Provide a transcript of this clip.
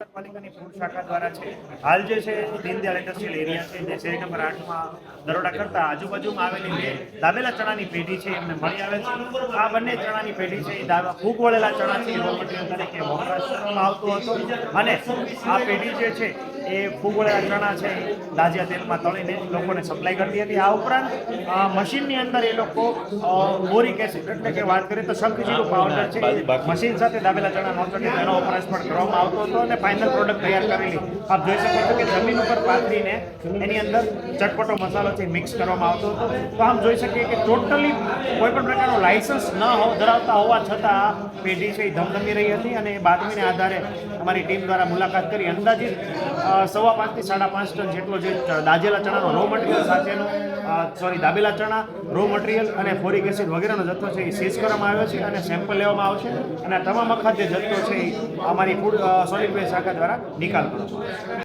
નગરપાલિકાની ફૂડ શાખા દ્વારા છે. હાલ જે છે દીનદયાળ ઇન્ડસ્ટ્રીયલ એરિયા છે જે શેરી નંબર આઠમાં દરોડા કરતા આજુબાજુમાં આવેલી બે દાબેલા ચણાની પેઢી છે એમને મળી આવે છે. આ બંને ચણાની પેઢી છે એ દાવા ફૂગ વળેલા ચણા છે રો મટીરિયલ તરીકે વપરાશ આવતો હતો. અને આ પેઢી જે છે એ ફૂગ વળેલા ચણા છે એ તેલમાં તળીને લોકોને સપ્લાય કરતી હતી. આ ઉપરાંત મશીનની અંદર એ લોકો બોરિક એસિડ એટલે કે વાત કરીએ તો શંખજીરું પાવડર છે. મશીન સાથે દાબેલા ચણા નહોતો એનો વપરાશ પણ કરવામાં આવતો હતો અને ફાઇનલ પ્રોડક્ટ તૈયાર કરેલી આપ જોઈ શકો છો કે જમીન ઉપર પાથરીને એની અંદર ચટપટો મસાલો છે મિક્સ કરવામાં આવતો હતો. તો આમ જોઈ શકીએ કે ટોટલી કોઈ પણ પ્રકારનું લાઇસન્સ ન ધરાવતા હોવા છતાં પેઢી છે એ ધમધમી રહી હતી અને એ બાતમીને આધારે અમારી ટીમ દ્વારા મુલાકાત કરી. અંદાજિત સવા પાંચથી સાડા પાંચ ટન જેટલો જે દાજેલા ચણાનો રો મટીરિયલ સાથેનો સોરી દાબેલા ચણા રો મટીરિયલ અને ફોરિક એસિડ વગેરેનો જથ્થો છે એ સીઝ કરવામાં આવ્યો છે અને સેમ્પલ લેવામાં આવશે. અને તમામ અખાદ્ય જથ્થો છે એ અમારી ફૂડ સોલિડ વેસ્ટ શાખા દ્વારા નિકાલ આવશે